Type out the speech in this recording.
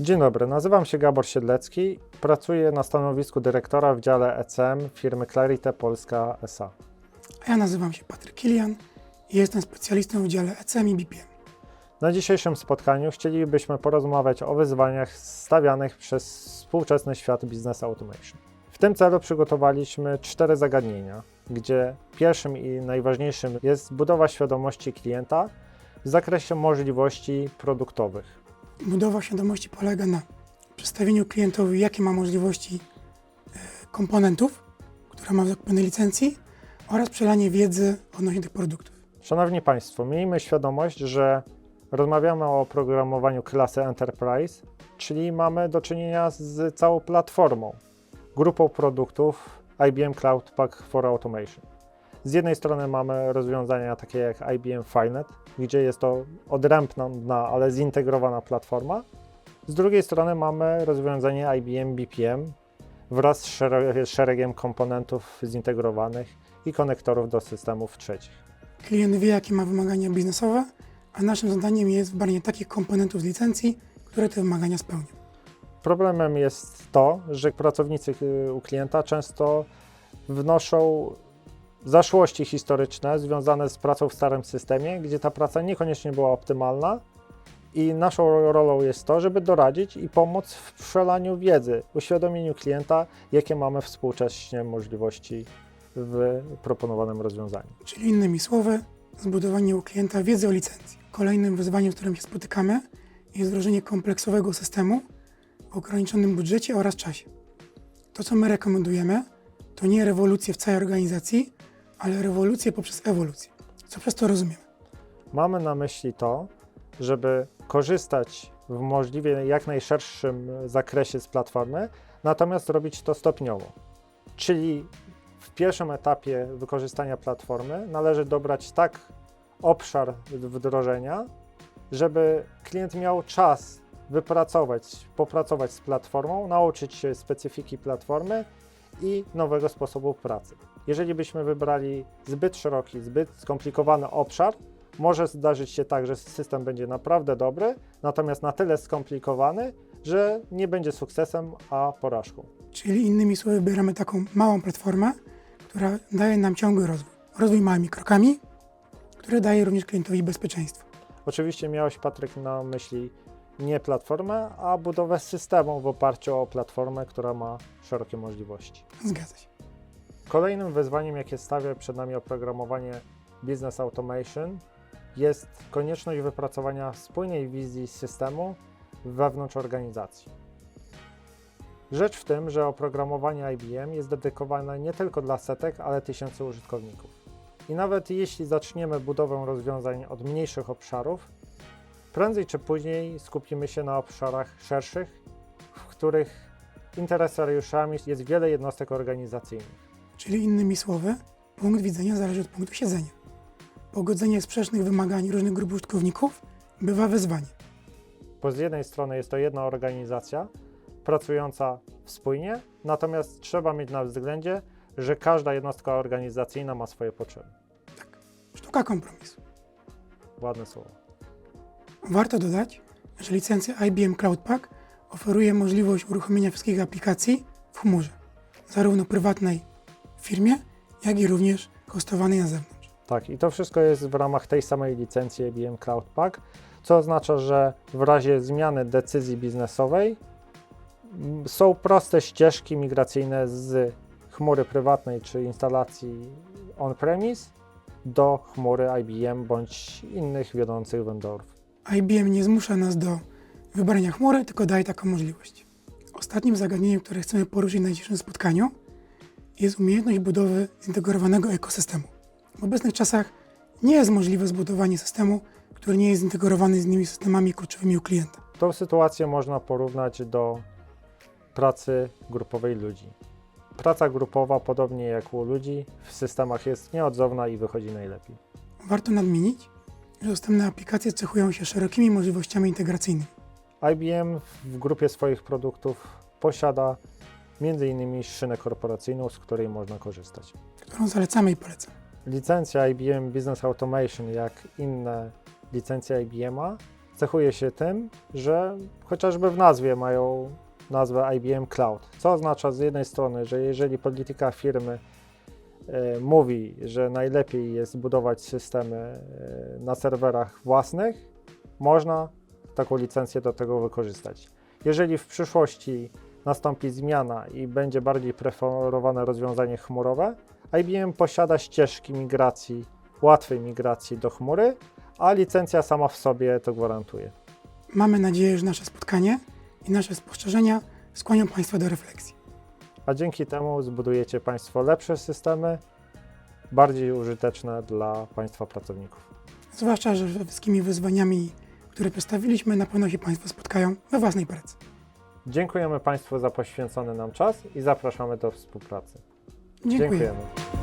Dzień dobry, nazywam się Gabor Siedlecki. Pracuję na stanowisku dyrektora w dziale ECM firmy Clarite Polska SA. A ja nazywam się Patryk Kilian i jestem specjalistą w dziale ECM i BPM. Na dzisiejszym spotkaniu chcielibyśmy porozmawiać o wyzwaniach stawianych przez współczesny świat business automation. W tym celu przygotowaliśmy cztery zagadnienia, gdzie pierwszym i najważniejszym jest budowa świadomości klienta w zakresie możliwości produktowych. Budowa świadomości polega na przedstawieniu klientowi, jakie ma możliwości e, komponentów, które ma w zakupionej licencji oraz przelanie wiedzy odnośnie tych produktów. Szanowni Państwo, miejmy świadomość, że rozmawiamy o oprogramowaniu klasy Enterprise, czyli mamy do czynienia z całą platformą, grupą produktów IBM Cloud Pak for Automation. Z jednej strony mamy rozwiązania takie jak IBM Finet, gdzie jest to odrębna, ale zintegrowana platforma. Z drugiej strony mamy rozwiązanie IBM BPM wraz z szere- szeregiem komponentów zintegrowanych i konektorów do systemów trzecich. Klient wie, jakie ma wymagania biznesowe, a naszym zadaniem jest wybranie takich komponentów z licencji, które te wymagania spełnią. Problemem jest to, że pracownicy y, u klienta często wnoszą zaszłości historyczne związane z pracą w starym systemie, gdzie ta praca niekoniecznie była optymalna. I naszą rolą jest to, żeby doradzić i pomóc w przelaniu wiedzy, uświadomieniu klienta, jakie mamy współcześnie możliwości w proponowanym rozwiązaniu. Czyli innymi słowy, zbudowanie u klienta wiedzy o licencji. Kolejnym wyzwaniem, z którym się spotykamy, jest wdrożenie kompleksowego systemu w ograniczonym budżecie oraz czasie. To, co my rekomendujemy, to nie rewolucję w całej organizacji, ale rewolucję poprzez ewolucję. Co przez to rozumiemy? Mamy na myśli to, żeby korzystać w możliwie jak najszerszym zakresie z platformy, natomiast robić to stopniowo. Czyli w pierwszym etapie wykorzystania platformy należy dobrać tak obszar wdrożenia, żeby klient miał czas wypracować, popracować z platformą, nauczyć się specyfiki platformy i nowego sposobu pracy. Jeżeli byśmy wybrali zbyt szeroki, zbyt skomplikowany obszar, może zdarzyć się tak, że system będzie naprawdę dobry, natomiast na tyle skomplikowany, że nie będzie sukcesem, a porażką. Czyli innymi słowy, wybieramy taką małą platformę, która daje nam ciągły rozwój. Rozwój małymi krokami, który daje również klientowi bezpieczeństwo. Oczywiście miałeś, Patryk, na myśli nie platformę, a budowę systemu w oparciu o platformę, która ma szerokie możliwości. Zgadza się. Kolejnym wyzwaniem, jakie stawia przed nami oprogramowanie Business Automation, jest konieczność wypracowania spójnej wizji systemu wewnątrz organizacji. Rzecz w tym, że oprogramowanie IBM jest dedykowane nie tylko dla setek, ale tysięcy użytkowników. I nawet jeśli zaczniemy budowę rozwiązań od mniejszych obszarów, prędzej czy później skupimy się na obszarach szerszych, w których interesariuszami jest wiele jednostek organizacyjnych. Czyli innymi słowy, punkt widzenia zależy od punktu siedzenia. Pogodzenie sprzecznych wymagań różnych grup użytkowników bywa wyzwaniem. Bo z jednej strony jest to jedna organizacja pracująca spójnie, natomiast trzeba mieć na względzie, że każda jednostka organizacyjna ma swoje potrzeby. Sztuka kompromisu. Ładne słowo. Warto dodać, że licencja IBM Cloud Pak oferuje możliwość uruchomienia wszystkich aplikacji w chmurze, zarówno prywatnej firmie, jak i również hostowanej na zewnątrz. Tak, i to wszystko jest w ramach tej samej licencji IBM Cloud Pak, co oznacza, że w razie zmiany decyzji biznesowej m, są proste ścieżki migracyjne z chmury prywatnej czy instalacji on-premise do chmury IBM bądź innych wiodących vendorów. IBM nie zmusza nas do wybrania chmury, tylko daje taką możliwość. Ostatnim zagadnieniem, które chcemy poruszyć na dzisiejszym spotkaniu, jest umiejętność budowy zintegrowanego ekosystemu. W obecnych czasach nie jest możliwe zbudowanie systemu, który nie jest zintegrowany z innymi systemami kluczowymi u klienta. Tą sytuację można porównać do pracy grupowej ludzi. Praca grupowa, podobnie jak u ludzi, w systemach jest nieodzowna i wychodzi najlepiej. Warto nadmienić, dostępne aplikacje cechują się szerokimi możliwościami integracyjnymi. IBM w grupie swoich produktów posiada m.in. szynę korporacyjną, z której można korzystać. którą zalecamy i polecamy. Licencja IBM Business Automation, jak inne licencje IBM, cechuje się tym, że chociażby w nazwie mają nazwę IBM Cloud, co oznacza z jednej strony, że jeżeli polityka firmy mówi, że najlepiej jest budować systemy e, na serwerach własnych, można taką licencję do tego wykorzystać. Jeżeli w przyszłości nastąpi zmiana i będzie bardziej preferowane rozwiązanie chmurowe, IBM posiada ścieżki migracji, łatwej migracji do chmury, a licencja sama w sobie to gwarantuje. Mamy nadzieję, że nasze spotkanie i nasze spostrzeżenia skłonią Państwa do refleksji. A dzięki temu zbudujecie Państwo lepsze systemy, bardziej użyteczne dla Państwa pracowników. Zwłaszcza, że ze wszystkimi wyzwaniami, które przedstawiliśmy, na pewno się Państwo spotkają we własnej pracy. Dziękujemy Państwu za poświęcony nam czas i zapraszamy do współpracy. Dziękuję. Dziękujemy.